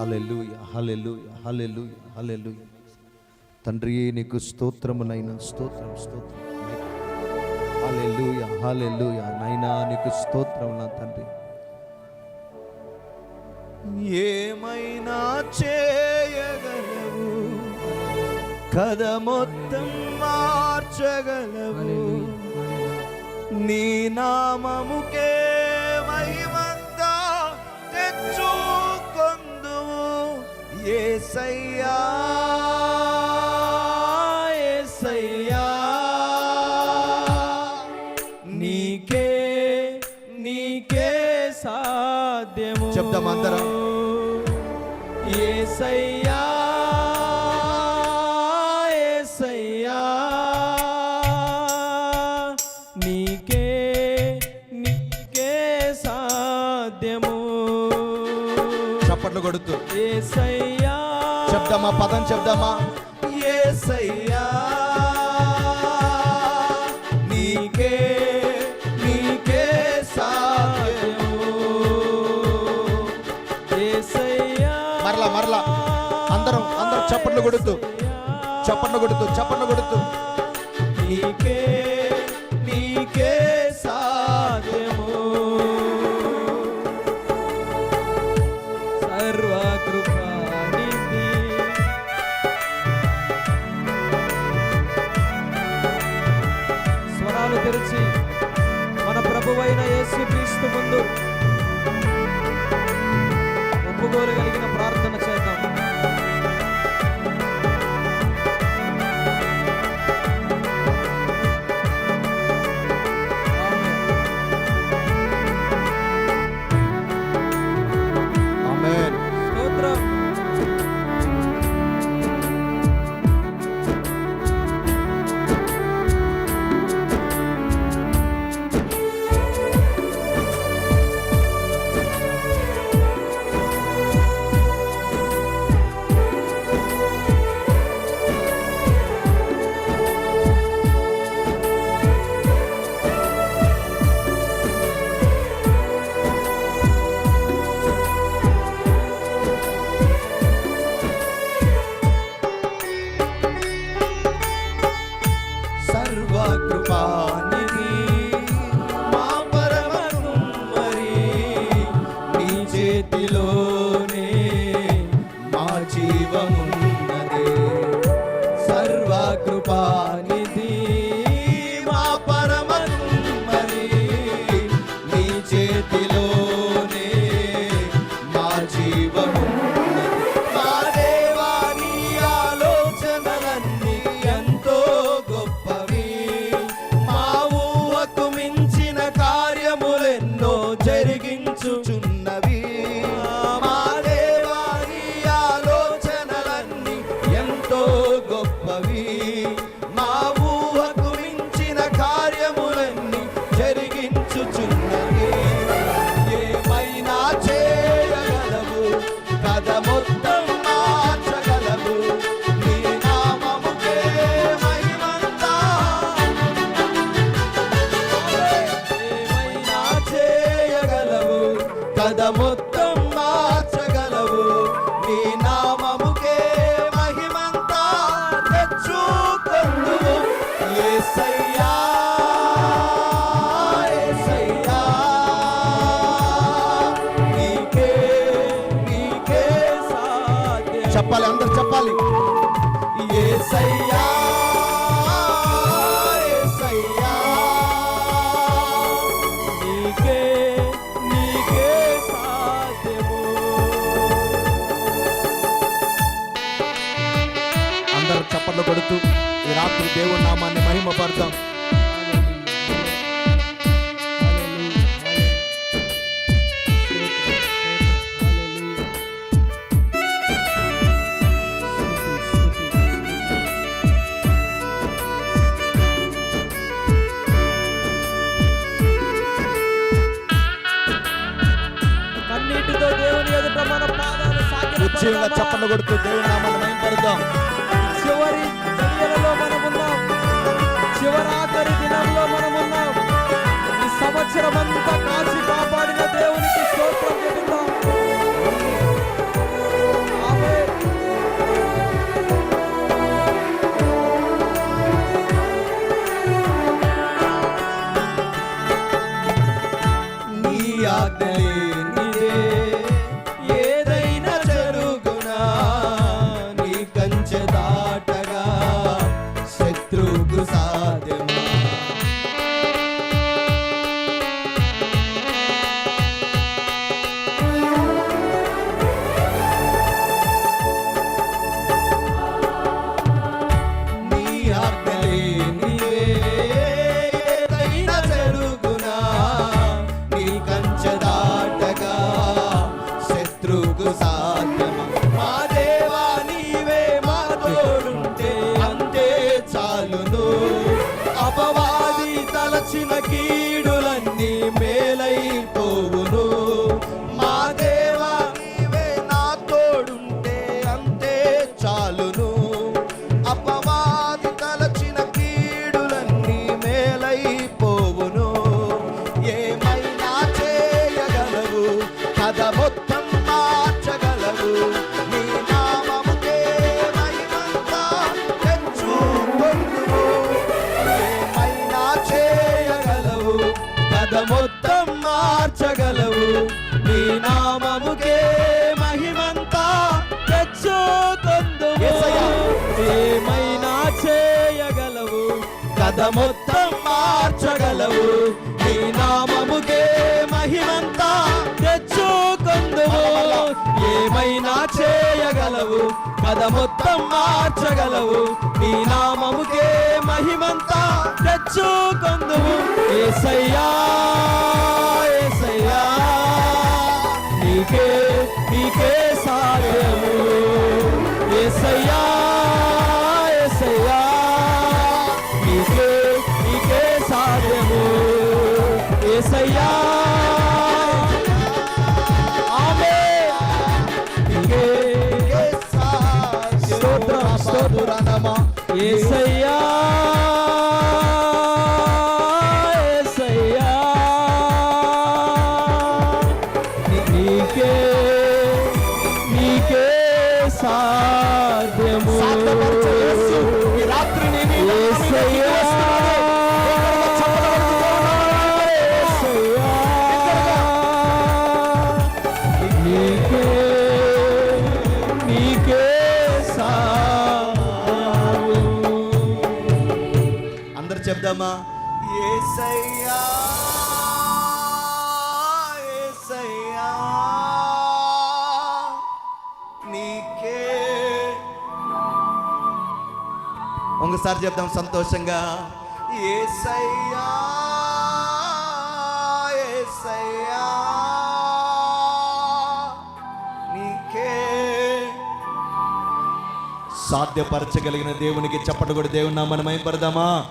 హల్లెలూయ హల్లెలూయ హల్లెలూయ హల్లెలూయ. తండ్రి నీకు స్తోత్రమునైనా స్తోత్రం స్తోత్రం. హల్లెలూయ హల్లెలూయ నైనా నీకు స్తోత్రం నా తండ్రి. ఏమైనా చేయగలవు? కథ మొత్తం మార్చగలవు? నీ నామముకే ఏసయ్యా ఏసయ్యా. నీకే నీకే సాధ్యము. చెప్దాం అందరం. ఏసయ్యా ఏసయ్యా. నీకే నీకే సాధ్యము. చప్పట్లు కొడుతూ. ఏసయ్యా చెప్దామా? పదం చెప్దామా? ఏసయ్యా నీకే నీకే సాధ్యము. ఏసయ్యా మరలా మరలా. అందరం అందరం చప్పట్లు కొడుతూ. చప్పట్లు కొడుతూ చప్పట్లు కొడుతూ. నీకే నీకే ఒప్పుకోగలిగిన సర్వకృపానిధి మా పరమ కుమ్మరి నీ చేతిలోనే మా జీవమున్నది. సర్వకృపానిధి. మా చెప్పాలి ఏ సయ్యా సాగిన చప్పట్లు కొడుతూ దేవుడి నామాన్ని మహిమపడదాం చివరి గడియలలో మనమున్నాం. చివరాఖరి దినంలో మనమున్నాం. ఈ సంవత్సరం అంతా కాచి శత్రువుకు సాధ్యమా కథ మొత్తం మార్చగలవు. నీ నామముకే మహిమంతా తెచ్చుకుందువు ఏమైనా చేయగలవు. పద మొత్తం మార్చగలవు. నీ నామముకే మహిమంతా తెచ్చుకుందువు ఏసయ్యా. ఏసయ్యా. నీకే స్తోత్రం స్తోత్రం. ఏసయ్యా. చెప్దామా? ఏసయ్యా ఏసయ్యా నీకే. ఒకసారి చెప్దాం సంతోషంగా. ఏసయ్యా ఏసయ్యా నీకే. సాధ్యపరచగలిగిన దేవునికి చప్పట కూడా దేవుని నామని మైపడదామా